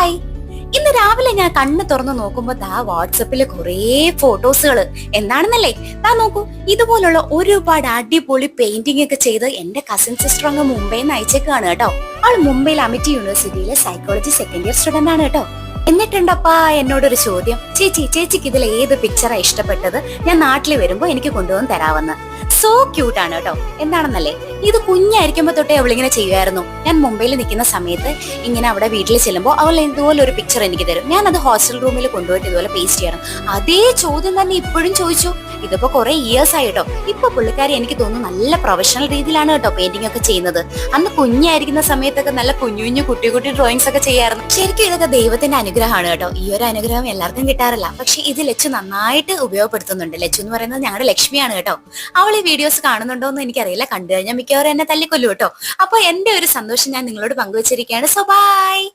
Hi ഇന്ന് രാവിലെ ഞാൻ കണ്ണ് തുറന്നു നോക്കുമ്പോ ദാ വാട്സപ്പിൽ കുറേ ഫോട്ടോസുകൾ എന്താണെന്നല്ലേ? ദാ നോക്കൂ ഇതുപോലുള്ള ഒരുപാട് അടിപൊളി പെയിന്റിംഗ് ഒക്കെ ചെയ്ത് എന്റെ കസിൻ സിസ്റ്റർ അങ്ങ് മുംബൈയിൽ നിന്ന് അയച്ചേക്കാണ് കേട്ടോ. അവൾ മുംബൈയിൽ അമിറ്റി യൂണിവേഴ്സിറ്റിയിലെ സൈക്കോളജി സെക്കൻഡ് ഇയർ സ്റ്റുഡന്റ് ആണ് കേട്ടോ. എന്നിട്ടുണ്ടപ്പാ എന്നോടൊരു ചോദ്യം. ചേച്ചി ചേച്ചിക്ക് ഇതിൽ ഏത് പിക്ചറാണ് ഇഷ്ടപ്പെട്ടത്? ഞാൻ നാട്ടിൽ വരുമ്പോ എനിക്ക് കൊണ്ടുവന്ന് തരാമെന്ന്. സോ ക്യൂട്ട് ആണ് കേട്ടോ. എന്താണെന്നല്ലേ? ഇത് കുഞ്ഞായിരിക്കുമ്പോ തൊട്ടേ അവളിങ്ങനെ ചെയ്യുമായിരുന്നു ഞാൻ മുംബൈയിൽ നിൽക്കുന്ന സമയത്ത് ഇങ്ങനെ അവിടെ വീട്ടിൽ ചെല്ലുമ്പോൾ അവൾ ഇതുപോലെ ഒരു പിക്ചർ എനിക്ക് തരും. ഞാൻ അത് ഹോസ്റ്റൽ റൂമിൽ കൊണ്ടുപോയിട്ട് ഇതുപോലെ പേസ്റ്റ് ചെയ്യണം. അതേ ചോദ്യം തന്നെ ഇപ്പോഴും ചോദിച്ചു. ഇതിപ്പോ കുറെ ഇയേഴ്സ് ആയിട്ടോ. ഇപ്പൊ പുള്ളിക്കാരി എനിക്ക് തോന്നുന്നു നല്ല പ്രൊഫഷണൽ രീതിയിലാണ് കേട്ടോ പെയിന്റിംഗ് ഒക്കെ ചെയ്യുന്നത്. അന്ന് കുഞ്ഞായിരിക്കുന്ന സമയത്തൊക്കെ നല്ല കുഞ്ഞു കുഞ്ഞു കുട്ടി കുട്ടി ഡ്രോയിങ്സ് ഒക്കെ ചെയ്യാറുണ്ട്. ശരിക്കും ഇതൊക്കെ ദൈവത്തിന്റെ അനുഗ്രഹമാണ് കേട്ടോ. ഈ ഒരു അനുഗ്രഹം എല്ലാവർക്കും കിട്ടാറില്ല. പക്ഷെ ഇത് ലച്ചു നന്നായിട്ട് ഉപയോഗപ്പെടുത്തുന്നുണ്ട്. ലച്ചു എന്ന് പറയുന്നത് ഞങ്ങളുടെ ലക്ഷ്മിയാണ് കേട്ടോ. അവൾ ഈ വീഡിയോസ് കാണുന്നുണ്ടോ എന്ന് എനിക്കറിയില്ല. കണ്ടു കഴിഞ്ഞാൽ മിക്കവാറും എന്നെ തല്ലിക്കൊല്ലു കേട്ടോ. അപ്പൊ എന്റെ ഒരു സന്തോഷം ഞാൻ നിങ്ങളോട് പങ്കുവച്ചിരിക്കുകയാണ്. So by